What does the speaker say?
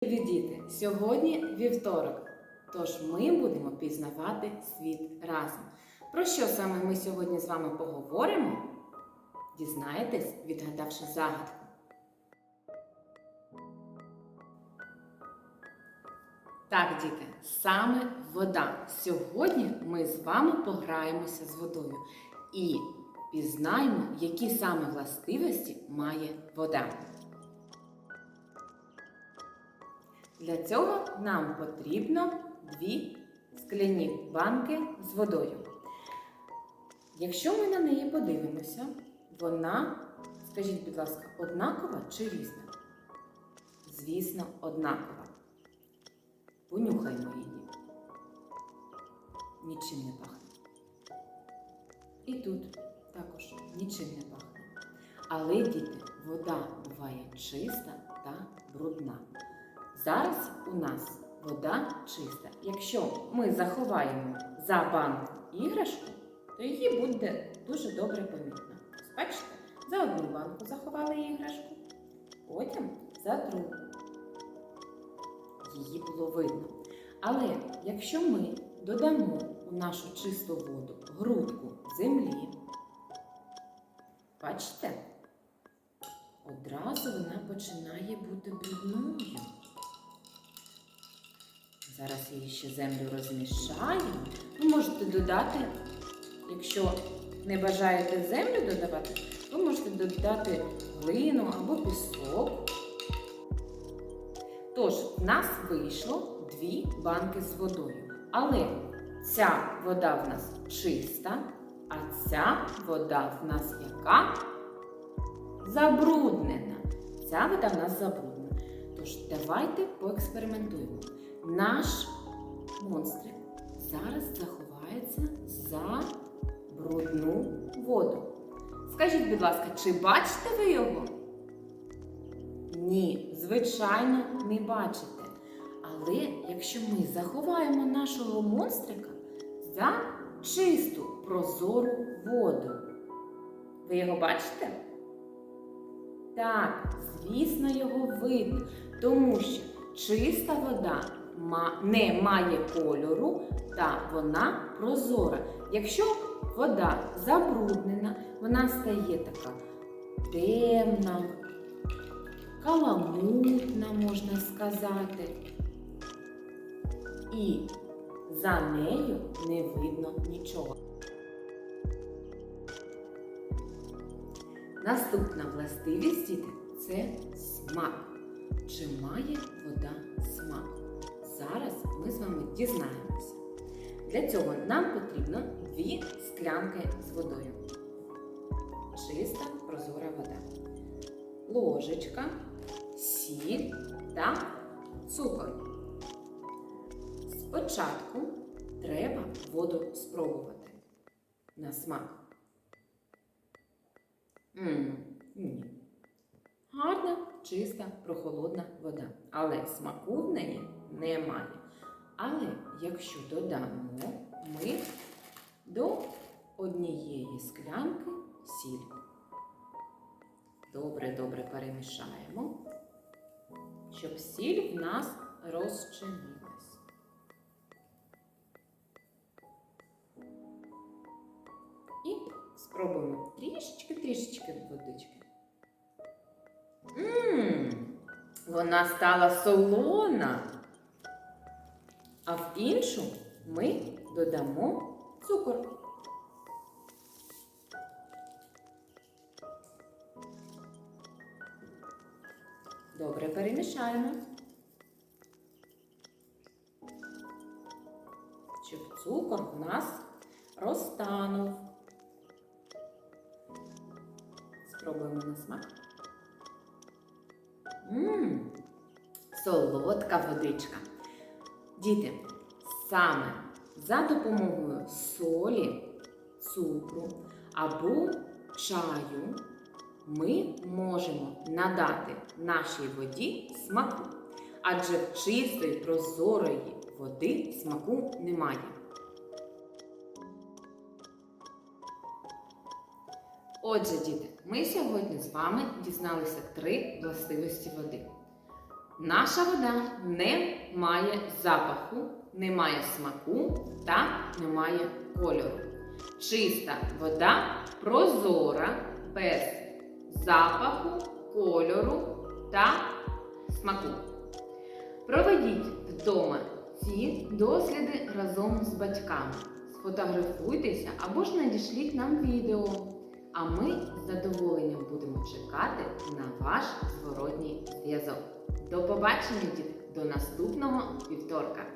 Привіт, діти! Сьогодні вівторок, тож ми будемо пізнавати світ разом. Про що саме ми сьогодні з вами поговоримо? Дізнаєтесь, відгадавши загадку. Так, діти, саме вода. Сьогодні ми з вами пограємося з водою і пізнаємо, які саме властивості має вода. Для цього нам потрібно дві скляні банки з водою. Якщо ми на неї подивимося, вона, скажіть, будь ласка, однакова чи різна? Звісно, однакова. Понюхаймо її. Нічим не пахне. І тут також нічим не пахне. Але, діти, вода буває чиста та брудна. Зараз у нас вода чиста. Якщо ми заховаємо за банку іграшку, то її буде дуже добре помітно. Бачите, за одну банку заховали іграшку, потім за другу. Її було видно. Але якщо ми додамо у нашу чисту воду грудку землі, бачите, одразу вона починає бути брудною. Зараз її ще землю розмішаю. Ви можете додати, якщо не бажаєте землю додавати, ви можете додати глину або пісок. Тож, в нас вийшло дві банки з водою. Але ця вода в нас чиста, а ця вода в нас яка? Забруднена. Ця вода в нас забруднена. Тож давайте поекспериментуємо. Наш монстрик зараз заховається за брудну воду. Скажіть, будь ласка, чи бачите ви його? Ні, звичайно, не бачите. Але якщо ми заховаємо нашого монстрика за чисту прозору воду, ви його бачите? Так, звісно, його видно, тому що чиста вода не має кольору та вона прозора. Якщо вода забруднена, вона стає така темна, каламутна, можна сказати. І за нею не видно нічого. Наступна властивість діти це смак. Чи має вода смак? Зараз ми з вами дізнаємося. Для цього нам потрібно дві склянки з водою. Чиста прозора вода. Ложечка, сіль та цукор. Спочатку треба воду спробувати на смак. М, ні. Гарна, чиста, прохолодна вода. Але смаку в неї немає. Але якщо додамо ми до однієї склянки сіль. Добре, добре перемішаємо, щоб сіль в нас розчинилась. І спробуємо трішечки-трішечки водички. Вона стала солона. А в іншу ми додамо цукор. Добре перемішаємо. Щоб цукор в нас розтанув. Спробуємо на смак. Мм, солодка водичка. Діти, саме за допомогою солі, цукру або чаю ми можемо надати нашій воді смаку. Адже чистої прозорої води смаку немає. Отже, діти, ми сьогодні з вами дізналися три властивості води. Наша вода не має запаху, не має смаку та не має кольору. Чиста вода прозора, без запаху, кольору та смаку. Проведіть вдома ці досліди разом з батьками. Сфотографуйтеся або ж надішліть нам відео. А ми з задоволенням будемо чекати на ваш зворотній зв'язок. До побачення, діти, до наступного вівторка!